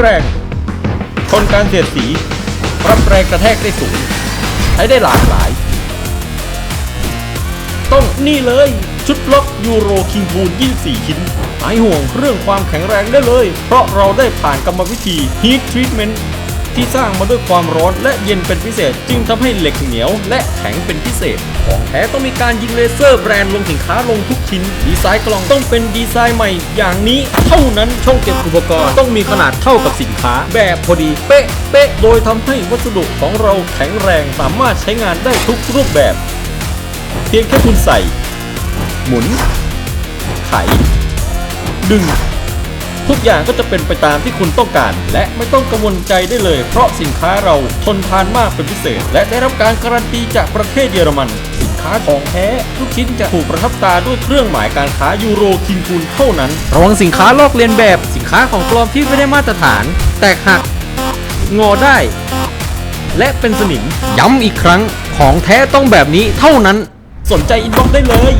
แรงทนการเสียดสีรับแรงกระแทกได้สูง ใช้ได้หลากหลาย ต้องนี่เลย ชุดล็อกยูโรคิงบูล24 ชิ้นหายห่วงเรื่องความแข็งแรงได้เลย เพราะเราได้ผ่านกรรมวิธี Heat Treatment ที่สร้างมาด้วยความร้อนและเย็นเป็นพิเศษ จึงทำให้เหล็กเหนียวและแข็งเป็นพิเศษ ของแท้ต้องมีการยิงเลเซอร์แบรนด์ลงสินค้าลงทุกชิ้น ดีไซน์กล่องต้องเป็นดีไซน์ใหม่ อย่างนี้เท่านั้นช่องเก็บอุปกรณ์ต้องมีขนาดเท่ากับสินค้า แบบพอดีเป๊ะเป๊ะโดยทำให้วัสดุของเราแข็งแรงสามารถใช้งานได้ทุกรูปแบบ เพียงแค่คุณใส่ หมุน ไข ดึง ทุกอย่างก็จะเป็นไปตามที่คุณต้องการ และไม่ต้องกังวลใจได้เลย เพราะสินค้าเราทนทานมากเป็นพิเศษ และได้รับการการันตีจากประเทศเยอรมันสินค้าของแท้ทุกชิ้นจะถูกประทับตาด้วยเครื่องหมายการค้ายูโรคิงคูนเท่านั้น ระวังสินค้าลอกเลียนแบบสินค้าของปลอมที่ไม่ได้มาตรฐาน แตกหัก งอได้ และเป็นสนิม ย้ำอีกครั้งของแท้ต้องแบบนี้เท่านั้น สนใจอินบ็อกซ์ได้เลย